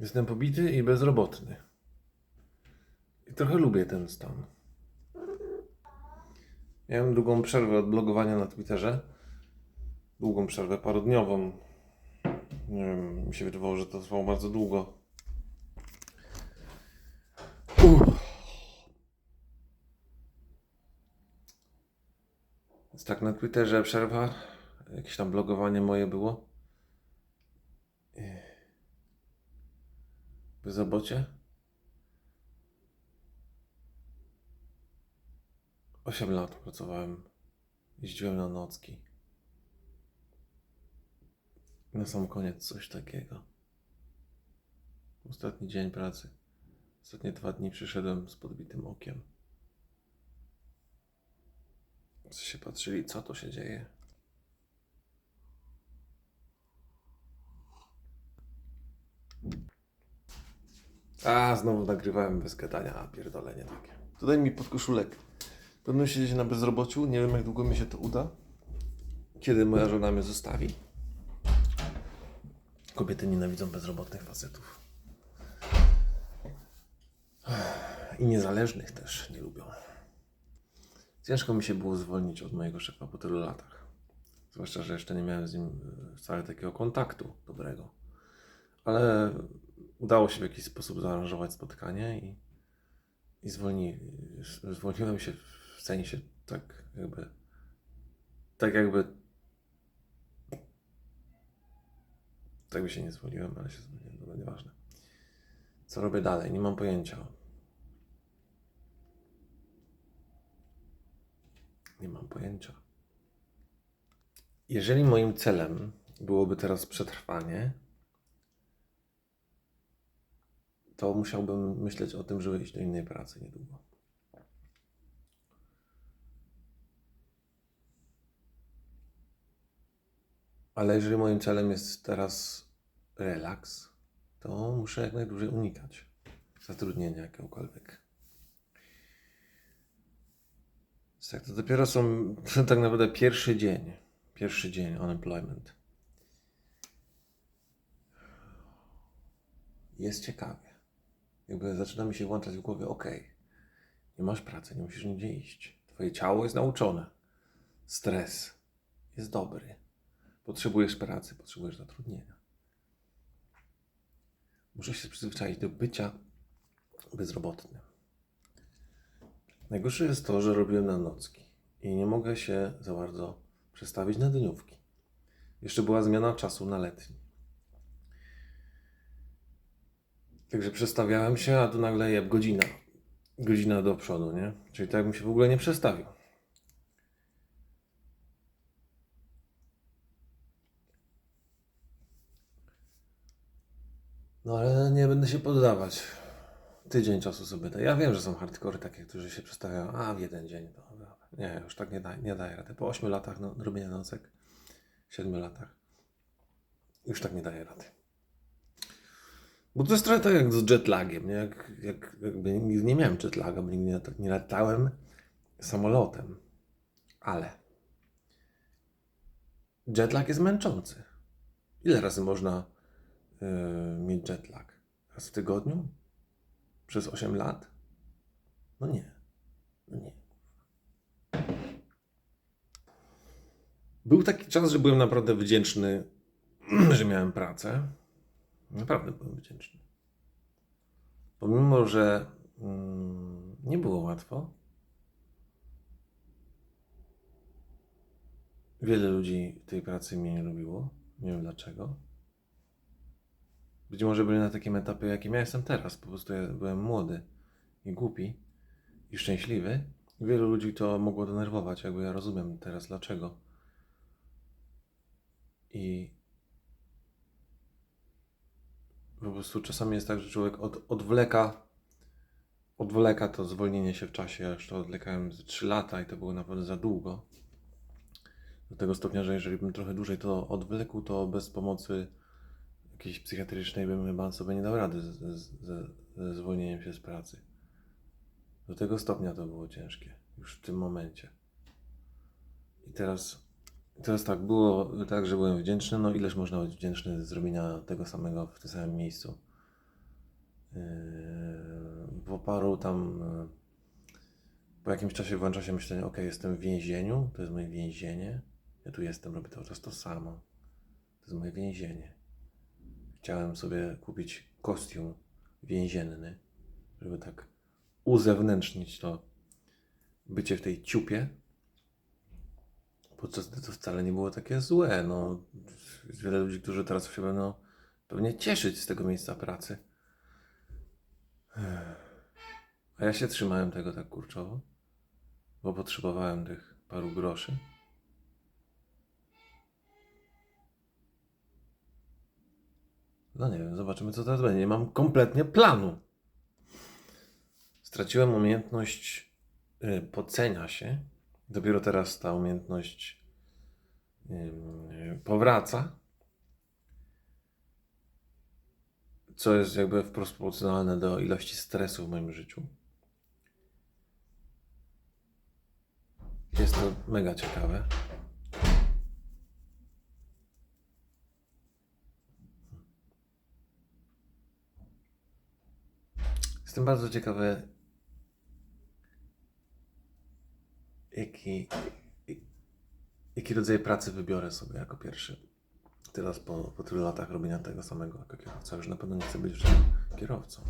Jestem pobity i bezrobotny. I trochę lubię ten stan. Miałem długą przerwę od blogowania na Twitterze. Długą przerwę, parodniową. Nie wiem, mi się wydawało, że to trwało bardzo długo. Uff. Więc tak na Twitterze przerwa. Jakieś tam blogowanie moje było. Bezrobocie? 8 lat pracowałem. Jeździłem na nocki. Na sam koniec coś takiego. Ostatni dzień pracy. Ostatnie dwa dni przyszedłem z podbitym okiem. Co się patrzyli, co to się dzieje? A, znowu nagrywałem bez gadania, a pierdolenie takie. Dodaj mi podkoszulek. Będę siedzieć na bezrobociu, nie wiem jak długo mi się to uda. Kiedy moja żona mnie zostawi. Kobiety nienawidzą bezrobotnych facetów. I niezależnych też nie lubią. Ciężko mi się było zwolnić od mojego szefa po tylu latach. Zwłaszcza, że jeszcze nie miałem z nim e, wcale takiego kontaktu dobrego. Ale udało się w jakiś sposób zaaranżować spotkanie i, i zwolni, zwolniłem się w sensie tak jakby tak jakby tak by się nie zwolniłem, ale się zwolniłem, dobra, nieważne. Co robię dalej? Nie mam pojęcia. Nie mam pojęcia. Jeżeli moim celem byłoby teraz przetrwanie, to musiałbym myśleć o tym, żeby iść do innej pracy niedługo. Ale jeżeli moim celem jest teraz relaks, to muszę jak najdłużej unikać zatrudnienia jakiegokolwiek. Tak, to dopiero są tak naprawdę pierwszy dzień. Pierwszy dzień unemployment. Jest ciekawie. Jakby zaczyna mi się włączać w głowie, ok, nie masz pracy, nie musisz nigdzie iść. Twoje ciało jest nauczone. Stres jest dobry. Potrzebujesz pracy, potrzebujesz zatrudnienia. Muszę się przyzwyczaić do bycia bezrobotnym. Najgorsze jest to, że robiłem na nocki i nie mogę się za bardzo przestawić na dniówki. Jeszcze była zmiana czasu na letni. Także przestawiałem się, a tu nagle je godzina. Godzina do przodu, nie? Czyli tak bym się w ogóle nie przestawił. No ale nie będę się poddawać. Tydzień czasu sobie daję. Ja wiem, że są hardcore takie, którzy się przestawiają, a w jeden dzień to. Nie, już tak nie, da, nie daję rady. Po 8 latach no, robienia nocek, 7 latach, już tak nie daję rady. Bo to jest trochę tak jak z jetlagiem, nie? Jak, jak, jakby nigdy nie miałem jetlaga, bo nigdy nie, nie latałem samolotem. Ale jetlag jest męczący. Ile razy można yy, mieć jetlag? Raz w tygodniu? Przez 8 lat? No nie. No nie. Był taki czas, że byłem naprawdę wdzięczny, że miałem pracę. Naprawdę byłem wdzięczny. Pomimo, że mm, nie było łatwo, wiele ludzi tej pracy mnie nie lubiło. Nie wiem dlaczego. Być może byli na takim etapie, jakim ja jestem teraz. Po prostu ja byłem młody i głupi i szczęśliwy. Wielu ludzi to mogło denerwować, jakby ja rozumiem teraz dlaczego. I po prostu czasami jest tak, że człowiek od, odwleka, odwleka to zwolnienie się w czasie. Ja już to odwlekałem z 3 lata i to było naprawdę za długo. Do tego stopnia, że jeżeli bym trochę dłużej to odwlekł, to bez pomocy jakiejś psychiatrycznej bym chyba sobie nie dał rady ze zwolnieniem się z pracy. Do tego stopnia to było ciężkie, już w tym momencie. I teraz, teraz tak, było tak, że byłem wdzięczny, no ileż można być wdzięczny zrobienia tego samego w tym samym miejscu Yy, po paru tam. yy, Po jakimś czasie włącza się myślenie, ok, jestem w więzieniu, to jest moje więzienie. Ja tu jestem, robię cały czas to samo. To jest moje więzienie. Chciałem sobie kupić kostium więzienny, żeby tak uzewnętrznić to bycie w tej ciupie. Podczas gdy to wcale nie było takie złe. No, jest wiele ludzi, którzy teraz się będą pewnie cieszyć z tego miejsca pracy. A ja się trzymałem tego tak kurczowo, bo potrzebowałem tych paru groszy. No nie wiem, zobaczymy co teraz będzie. Nie mam kompletnie planu. Straciłem umiejętność y, podcenia się. Dopiero teraz ta umiejętność powraca. Co jest jakby wprost proporcjonalne do ilości stresu w moim życiu. Jest to mega ciekawe. Jestem bardzo ciekawy, jaki, jaki rodzaj pracy wybiorę sobie jako pierwszy. Teraz po, po tylu latach robienia tego samego jako kierowca, już na pewno nie chcę być żadnym kierowcą.